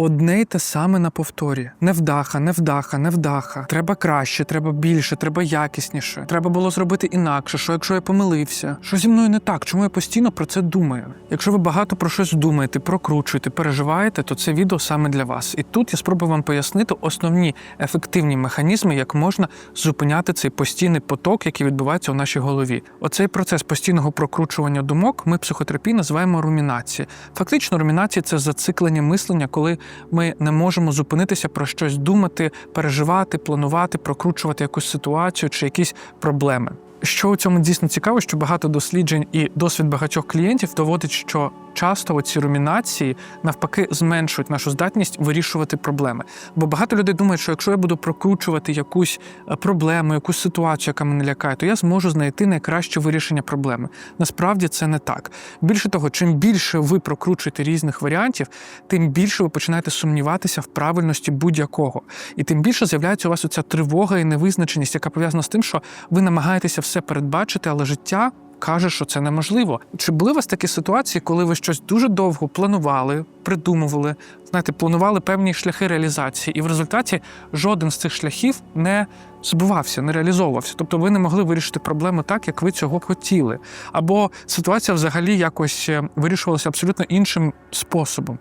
одне й те саме на повторі: невдаха, невдаха, невдаха. Треба краще, треба більше, треба якісніше. Треба було зробити інакше. Що якщо я помилився? Що зі мною не так? Чому я постійно про це думаю? Якщо ви багато про щось думаєте, прокручуєте, переживаєте, то це відео саме для вас. І тут я спробую вам пояснити основні ефективні механізми, як можна зупиняти цей постійний поток, який відбувається у нашій голові. Оцей процес постійного прокручування думок ми психотерапії називаємо румінації. Фактично, румінації це зациклення мислення, коли ми не можемо зупинитися про щось думати, переживати, планувати, прокручувати якусь ситуацію чи якісь проблеми. Що у цьому дійсно цікаво, що багато досліджень і досвід багатьох клієнтів доводить, що часто ці румінації навпаки зменшують нашу здатність вирішувати проблеми. Бо багато людей думають, що якщо я буду прокручувати якусь е, проблему, якусь ситуацію, яка мене лякає, то я зможу знайти найкраще вирішення проблеми. Насправді це не так. Більше того, чим більше ви прокручуєте різних варіантів, тим більше ви починаєте сумніватися в правильності будь-якого. І тим більше з'являється у вас оця тривога і невизначеність, яка пов'язана з тим, що ви намагаєтеся все передбачити, але життя. Каже, що це неможливо. Чи були у вас такі ситуації, коли ви щось дуже довго планували, придумували, знаєте, планували певні шляхи реалізації, і в результаті жоден з цих шляхів не збувався, не реалізовувався. Тобто ви не могли вирішити проблему так, як ви цього хотіли. Або ситуація взагалі якось е, вирішувалася абсолютно іншим способом.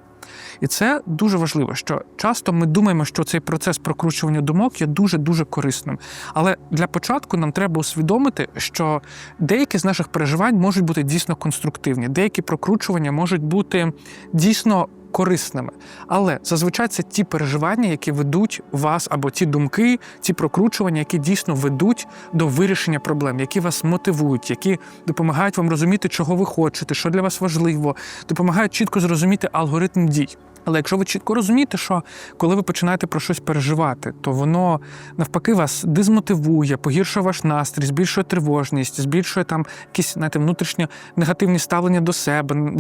І це дуже важливо, що часто ми думаємо, що цей процес прокручування думок є дуже дуже корисним. Але для початку нам треба усвідомити, що деякі з наших переживань можуть бути дійсно конструктивні, деякі прокручування можуть бути дійсно. Корисними, але зазвичай це ті переживання, які ведуть вас, або ті думки, ті прокручування, які дійсно ведуть до вирішення проблем, які вас мотивують, які допомагають вам розуміти, чого ви хочете, що для вас важливо, допомагають чітко зрозуміти алгоритм дій. Але якщо ви чітко розумієте, що коли ви починаєте про щось переживати, то воно навпаки вас дезмотивує, погіршує ваш настрій, збільшує тривожність, збільшує там якісь знаєте, внутрішнє негативні ставлення до себе,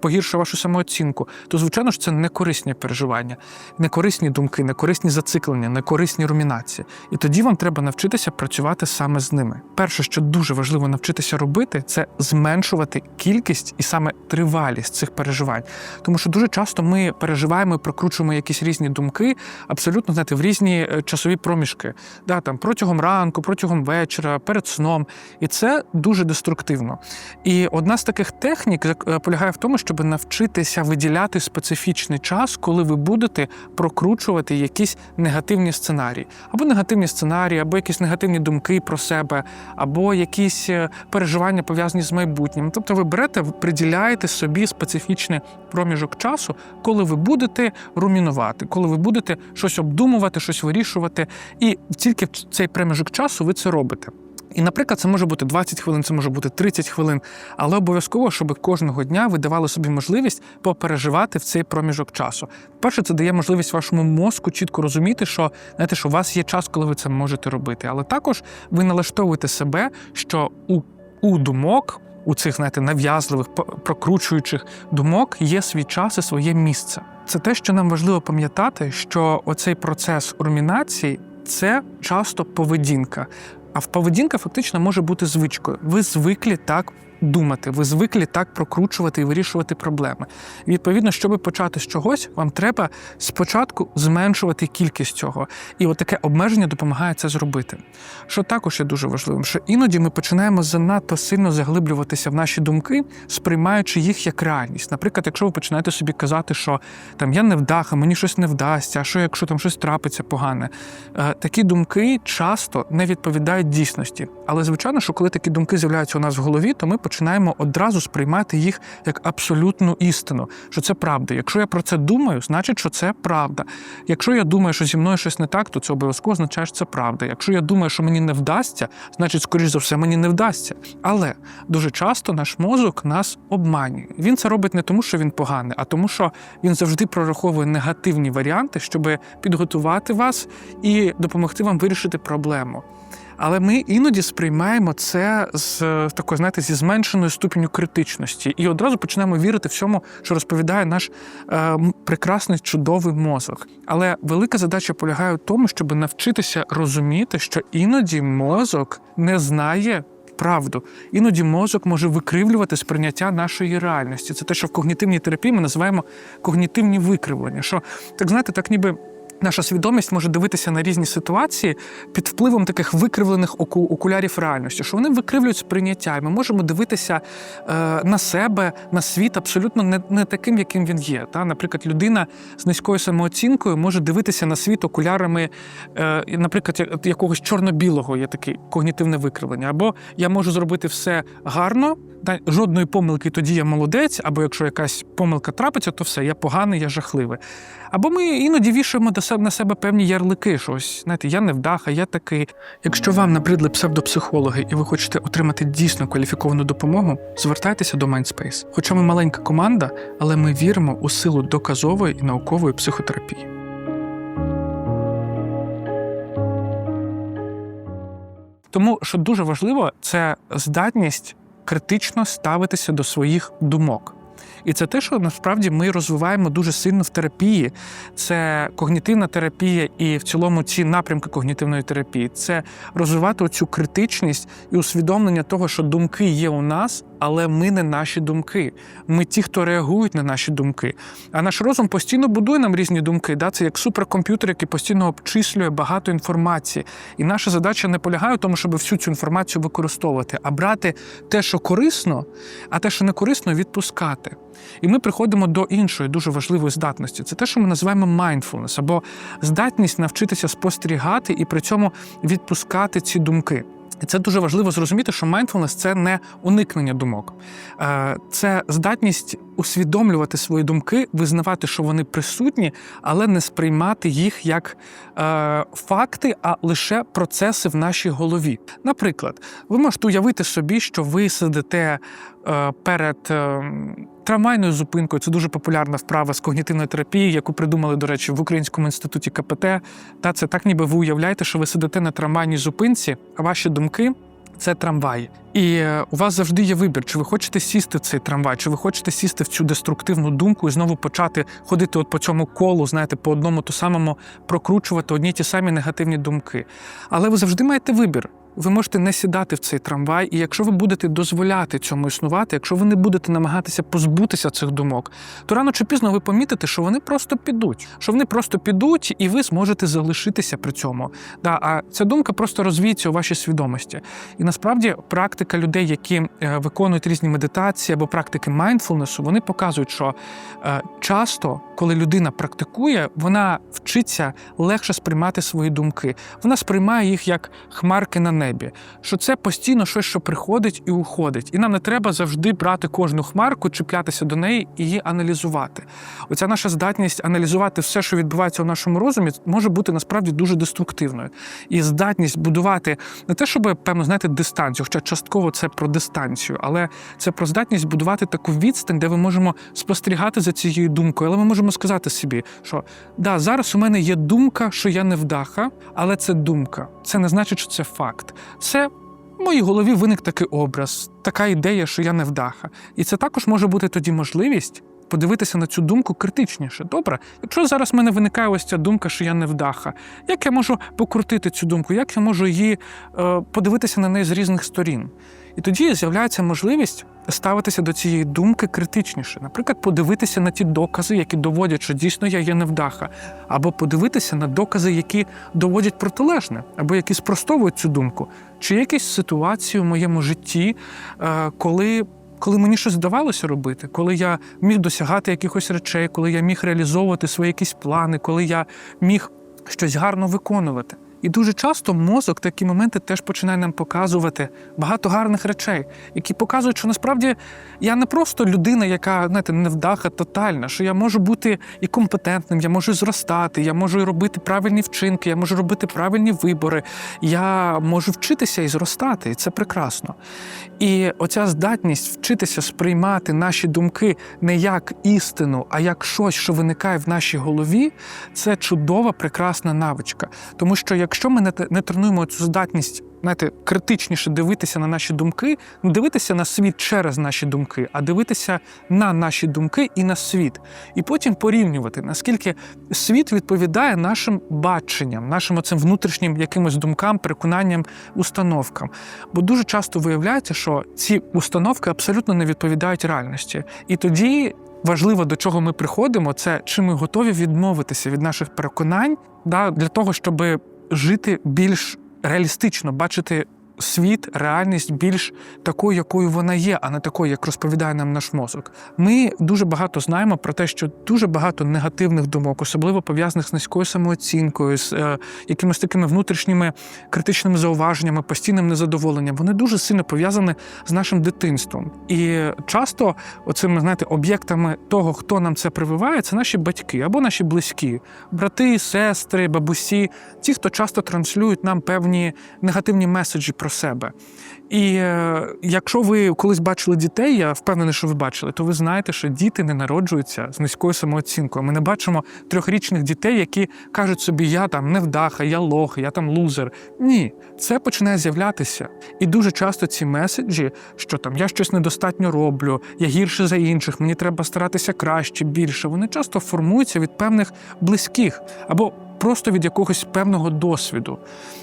погіршує вашу самооцінку, то звичайно ж це не корисні переживання, не корисні думки, не корисні зациклення, не корисні румінації. І тоді вам треба навчитися працювати саме з ними. Перше, що дуже важливо навчитися робити, це зменшувати кількість і саме тривалість цих переживань. Тому що дуже часто ми переживаємо і прокручуємо якісь різні думки, абсолютно знаєте, в різні е, часові проміжки. Да, там, протягом ранку, протягом вечора, перед сном. І це дуже деструктивно. І одна з таких технік е, полягає в тому, щоб навчитися виділяти специфічний час, коли ви будете прокручувати якісь негативні сценарії, або негативні сценарії, або якісь негативні думки про себе, або якісь е, переживання пов'язані з майбутнім. Тобто ви берете, приділяєте собі специфічний проміжок часу, коли ви будете румінувати, коли ви будете щось обдумувати, щось вирішувати, і тільки в цей проміжок часу ви це робите. І, наприклад, це може бути 20 хвилин, це може бути 30 хвилин, але обов'язково, щоб кожного дня ви давали собі можливість попереживати в цей проміжок часу. Перше, це дає можливість вашому мозку чітко розуміти, що знаєте, що у вас є час, коли ви це можете робити. Але також ви налаштовуєте себе, що у, у думок. У цих знаєте, нав'язливих, прокручуючих думок є свій час і своє місце. Це те, що нам важливо пам'ятати, що оцей процес румінації це часто поведінка. А поведінка фактично може бути звичкою. Ви звиклі так думати, ви звиклі так прокручувати і вирішувати проблеми. Відповідно, щоб почати з чогось, вам треба спочатку зменшувати кількість цього. І от обмеження допомагає це зробити. Що також є дуже важливим, що іноді ми починаємо занадто сильно заглиблюватися в наші думки, сприймаючи їх як реальність. Наприклад, якщо ви починаєте собі казати, що там я не вдаха, мені щось не вдасться, а що якщо там щось трапиться погане, Е, такі думки часто не відповідають дійсності. Але звичайно, що коли такі думки з'являються у нас в голові, то ми починаємо одразу сприймати їх як абсолютну істину, що це правда. Якщо я про це думаю, значить, що це правда. Якщо я думаю, що зі мною щось не так, то це обов'язково означає, що це правда. Якщо я думаю, що мені не вдасться, значить, скоріш за все, мені не вдасться. Але дуже часто наш мозок нас обманює. Він це робить не тому, що він поганий, а тому, що він завжди прораховує негативні варіанти, щоб підготувати вас і допомогти вам вирішити проблему. Але ми іноді сприймаємо це з такою, знаєте, зі зменшеною ступеню критичності, і одразу починаємо вірити всьому, що розповідає наш е, прекрасний чудовий мозок. Але велика задача полягає в тому, щоб навчитися розуміти, що іноді мозок не знає правду. Іноді мозок може викривлювати сприйняття нашої реальності. Це те, що в когнітивній терапії ми називаємо когнітивні викривлення. Що так знаєте, так ніби. Наша свідомість може дивитися на різні ситуації під впливом таких викривлених оку- окулярів реальності, що вони викривлюють сприйняття, і ми можемо дивитися е, на себе, на світ абсолютно не, не таким, яким він є. Та? Наприклад, людина з низькою самооцінкою може дивитися на світ окулярами, е, наприклад, якогось чорно-білого є таке когнітивне викривлення. Або я можу зробити все гарно, та жодної помилки, тоді я молодець, або якщо якась помилка трапиться, то все, я поганий, я жахливий. Або ми іноді вішаємо до себе на себе певні ярлики, що ось, знаєте, я невдаха, я такий. Якщо вам набридли псевдопсихологи і ви хочете отримати дійсно кваліфіковану допомогу, звертайтеся до Mindspace. Хоча ми маленька команда, але ми віримо у силу доказової і наукової психотерапії. Тому що дуже важливо, це здатність критично ставитися до своїх думок. І це те, що насправді ми розвиваємо дуже сильно в терапії. Це когнітивна терапія і в цілому ці напрямки когнітивної терапії. Це розвивати цю критичність і усвідомлення того, що думки є у нас, але ми не наші думки. Ми ті, хто реагують на наші думки. А наш розум постійно будує нам різні думки. Да? Це як суперкомп'ютер, який постійно обчислює багато інформації. І наша задача не полягає в тому, щоб всю цю інформацію використовувати, а брати те, що корисно, а те, що не корисно, відпускати. І ми приходимо до іншої дуже важливої здатності. Це те, що ми називаємо mindfulness, або здатність навчитися спостерігати і при цьому відпускати ці думки. І це дуже важливо зрозуміти, що mindfulness – це не уникнення думок, Е, це здатність усвідомлювати свої думки, визнавати, що вони присутні, але не сприймати їх як е, факти, а лише процеси в нашій голові. Наприклад, ви можете уявити собі, що ви сидите е, перед е, трамвайною зупинкою. Це дуже популярна вправа з когнітивної терапії, яку придумали, до речі, в Українському інституті КПТ. Та це так, ніби ви уявляєте, що ви сидите на трамвайній зупинці, а ваші думки. Це трамвай, і е, у вас завжди є вибір, чи ви хочете сісти в цей трамвай, чи ви хочете сісти в цю деструктивну думку і знову почати ходити от по цьому колу, знаєте, по одному то самому прокручувати одні ті самі негативні думки. Але ви завжди маєте вибір. Ви можете не сідати в цей трамвай, і якщо ви будете дозволяти цьому існувати, якщо ви не будете намагатися позбутися цих думок, то рано чи пізно ви помітите, що вони просто підуть, що вони просто підуть, і ви зможете залишитися при цьому. Да, а ця думка просто розвіється у вашій свідомості. І насправді практика людей, які е, виконують різні медитації або практики майндфулнесу, вони показують, що е, часто, коли людина практикує, вона вчиться легше сприймати свої думки. Вона сприймає їх як хмарки на небі. Що це постійно щось, що приходить і уходить. І нам не треба завжди брати кожну хмарку, чіплятися до неї і її аналізувати. Оця наша здатність аналізувати все, що відбувається у нашому розумі, може бути насправді дуже деструктивною. І здатність будувати не те, щоб певно знаєте, дистанцію, хоча частково це про дистанцію, але це про здатність будувати таку відстань, де ми можемо спостерігати за цією думкою. Але ми можемо сказати собі, що да, зараз у мене є думка, що я не вдаха, але це думка. Це не значить, що це факт. Це в моїй голові виник такий образ, така ідея, що я не вдаха. І це також може бути тоді можливість. Подивитися на цю думку критичніше. Добре, якщо зараз в мене виникає ось ця думка, що я не вдаха, як я можу покрутити цю думку, як я можу її е, подивитися на неї з різних сторін? І тоді з'являється можливість ставитися до цієї думки критичніше. Наприклад, подивитися на ті докази, які доводять, що дійсно я є невдаха, або подивитися на докази, які доводять протилежне, або які спростовують цю думку. Чи якісь ситуації в моєму житті, е, коли. Коли мені щось здавалося робити, коли я міг досягати якихось речей, коли я міг реалізовувати свої якісь плани, коли я міг щось гарно виконувати. І дуже часто мозок такі моменти теж починає нам показувати багато гарних речей, які показують, що насправді я не просто людина, яка знаєте, невдаха тотальна, що я можу бути і компетентним, я можу зростати, я можу робити правильні вчинки, я можу робити правильні вибори, я можу вчитися і зростати, і це прекрасно. І оця здатність вчитися сприймати наші думки не як істину, а як щось, що виникає в нашій голові, це чудова, прекрасна навичка. Тому що якщо ми не, тренуємо цю здатність, знаєте, критичніше дивитися на наші думки, не дивитися на світ через наші думки, а дивитися на наші думки і на світ, і потім порівнювати, наскільки світ відповідає нашим баченням, нашим оцим внутрішнім якимось думкам, переконанням, установкам. Бо дуже часто виявляється, що ці установки абсолютно не відповідають реальності. І тоді важливо, до чого ми приходимо, це чи ми готові відмовитися від наших переконань да, для того, щоб жити більш реалістично, бачити світ, реальність більш такою, якою вона є, а не такою, як розповідає нам наш мозок. Ми дуже багато знаємо про те, що дуже багато негативних думок, особливо пов'язаних з низькою самооцінкою, з е, якимись такими внутрішніми критичними зауваженнями, постійним незадоволенням, вони дуже сильно пов'язані з нашим дитинством. І часто оцими знаєте, об'єктами того, хто нам це прививає, це наші батьки або наші близькі, брати, сестри, бабусі, ті, хто часто транслюють нам певні негативні меседжі про себе. І е, якщо ви колись бачили дітей, я впевнений, що ви бачили, то ви знаєте, що діти не народжуються з низькою самооцінкою. Ми не бачимо трьохрічних дітей, які кажуть собі, я там невдаха, я лох, я там лузер. Ні, це починає з'являтися. І дуже часто ці меседжі, що там я щось недостатньо роблю, я гірше за інших, мені треба старатися краще, більше. Вони часто формуються від певних близьких або просто від якогось певного досвіду.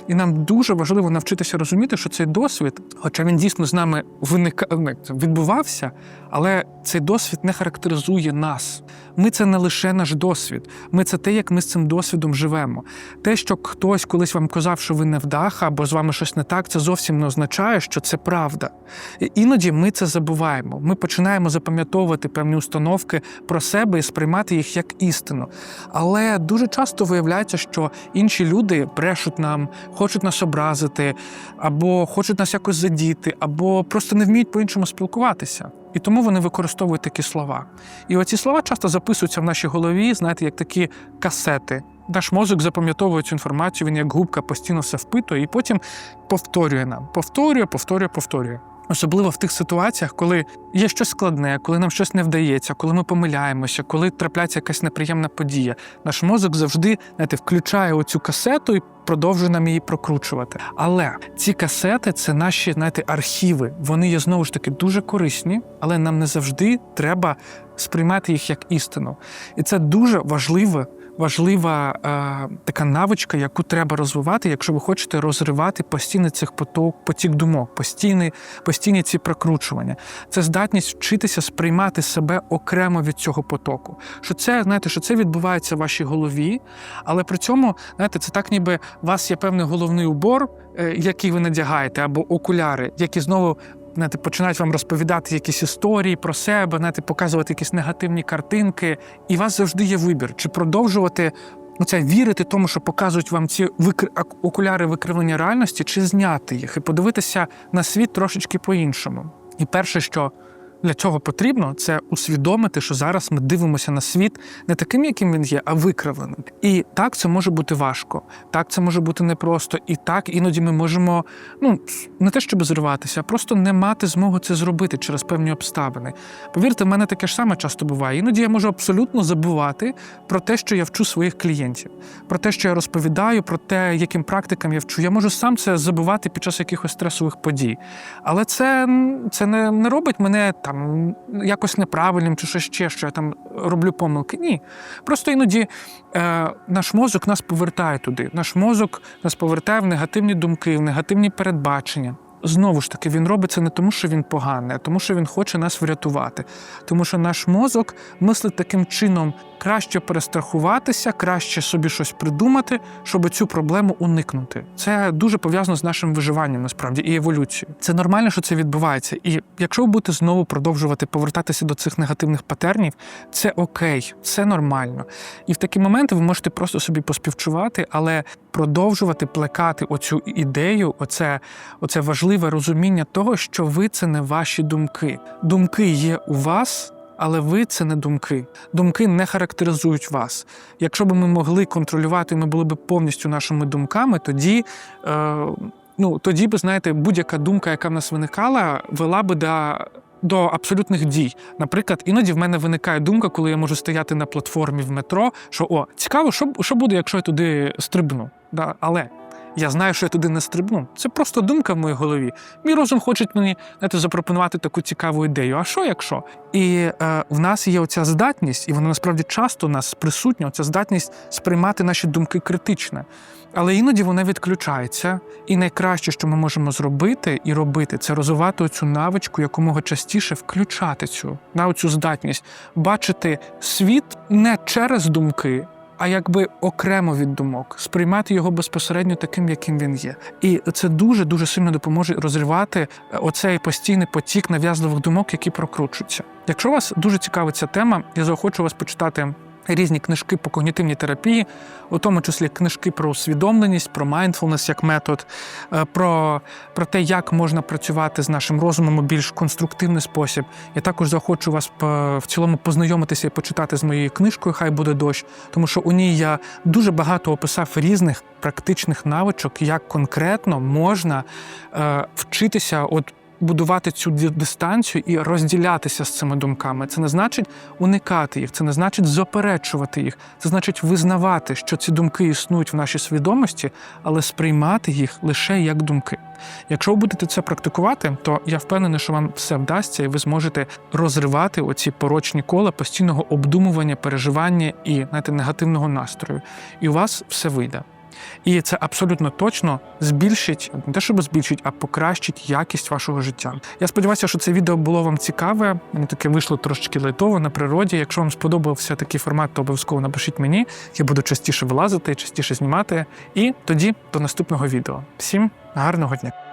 І нам дуже важливо навчитися розуміти, що цей досвід, хоча він дійсно з нами виника... відбувався, але цей досвід не характеризує нас. Ми це не лише наш досвід, ми це те, як ми з цим досвідом живемо. Те, що хтось колись вам казав, що ви не вдаха, або з вами щось не так, це зовсім не означає, що це правда. І іноді ми це забуваємо. Ми починаємо запам'ятовувати певні установки про себе і сприймати їх як істину. Але дуже часто виявляється, що інші люди брешуть нам, хочуть нас образити, або хочуть нас якось задіти, або просто не вміють по-іншому спілкуватися. І тому вони використовують такі слова. І оці слова часто записуються в нашій голові, знаєте, як такі касети. Наш мозок запам'ятовує цю інформацію, він як губка постійно все впитує і потім повторює нам. Повторює, повторює, повторює. Особливо в тих ситуаціях, коли є щось складне, коли нам щось не вдається, коли ми помиляємося, коли трапляється якась неприємна подія. Наш мозок завжди знаєте, включає оцю касету і продовжує нам її прокручувати. Але ці касети це наші знаєте, архіви. Вони є знову ж таки дуже корисні, але нам не завжди треба сприймати їх як істину. І це дуже важливе важлива е, така навичка, яку треба розвивати, якщо ви хочете розривати постійно цих поток, потік думок, постійні, постійні ці прокручування. Це здатність вчитися сприймати себе окремо від цього потоку. Що це, знаєте, що це відбувається в вашій голові, але при цьому, знаєте, це так, ніби у вас є певний головний убор, е, який ви надягаєте, або окуляри, які знову знаєте, починають вам розповідати якісь історії про себе, знаєте, показувати якісь негативні картинки. І у вас завжди є вибір, чи продовжувати ну, це, вірити тому, що показують вам ці викр... окуляри викривлення реальності, чи зняти їх і подивитися на світ трошечки по-іншому. І перше, що для цього потрібно, це усвідомити, що зараз ми дивимося на світ не таким, яким він є, а викривленим. І так це може бути важко, так це може бути непросто, і так іноді ми можемо ну не те, щоб зриватися, а просто не мати змоги це зробити через певні обставини. Повірте, в мене таке ж саме часто буває. Іноді я можу абсолютно забувати про те, що я вчу своїх клієнтів, про те, що я розповідаю, про те, яким практикам я вчу. Я можу сам це забувати під час якихось стресових подій. Але це, це не, не робить мене там якось неправильним чи щось ще, що я там роблю помилки. Ні. Просто іноді е, наш мозок нас повертає туди. Наш мозок нас повертає в негативні думки, в негативні передбачення. Знову ж таки, він робить це не тому, що він поганий, а тому, що він хоче нас врятувати. Тому що наш мозок мислить таким чином краще перестрахуватися, краще собі щось придумати, щоб цю проблему уникнути. Це дуже пов'язано з нашим виживанням, насправді, і еволюцією. Це нормально, що це відбувається. І якщо ви будете знову продовжувати повертатися до цих негативних патернів, це окей, це нормально. І в такі моменти ви можете просто собі поспівчувати, але продовжувати плекати оцю ідею, оце, оце важливе розуміння того, що ви це не ваші думки. Думки є у вас. Але ви це не думки. Думки не характеризують вас. Якщо б ми могли контролювати, ми були б повністю нашими думками, тоді, е, ну, тоді б, знаєте, будь-яка думка, яка в нас виникала, вела би до. До абсолютних дій. Наприклад, іноді в мене виникає думка, коли я можу стояти на платформі в метро, що о, цікаво, що, що буде, якщо я туди стрибну. Да? Але Я знаю, що я туди не стрибну. Це просто думка в моїй голові. Мій розум хоче мені знаєте, запропонувати таку цікаву ідею. А що якщо? І е, в нас є оця здатність, і вона насправді часто у нас присутня, оця здатність сприймати наші думки критично. Але іноді вона відключається, і найкраще, що ми можемо зробити і робити, це розвивати цю навичку якомога частіше включати цю на цю здатність, бачити світ не через думки. А якби окремо від думок, сприймати його безпосередньо таким, яким він є, і це дуже дуже сильно допоможе розривати е, оцей постійний потік нав'язливих думок, які прокручуються. Якщо вас дуже цікавить ця тема, я заохочу вас почитати різні книжки по когнітивній терапії, у тому числі книжки про усвідомленість, про mindfulness як метод, е, про, про те, як можна працювати з нашим розумом у більш конструктивний спосіб. Я також захочу вас в цілому познайомитися і почитати з моєю книжкою Хай буде дощ, тому що у ній я дуже багато описав різних практичних навичок, як конкретно можна е, вчитися от. Будувати цю дистанцію і розділятися з цими думками. Це не значить уникати їх, це не значить заперечувати їх. Це значить визнавати, що ці думки існують в нашій свідомості, але сприймати їх лише як думки. Якщо ви будете це практикувати, то я впевнений, що вам все вдасться, і ви зможете розривати оці порочні кола постійного обдумування, переживання і знаєте, негативного настрою. І у вас все вийде. І це абсолютно точно збільшить, не те, щоб збільшить, а покращить якість вашого життя. Я сподіваюся, що це відео було вам цікаве. Мені таке вийшло трошки лайтово на природі. Якщо вам сподобався такий формат, то обов'язково напишіть мені. Я буду частіше вилазити, частіше знімати. І тоді до наступного відео. Всім гарного дня!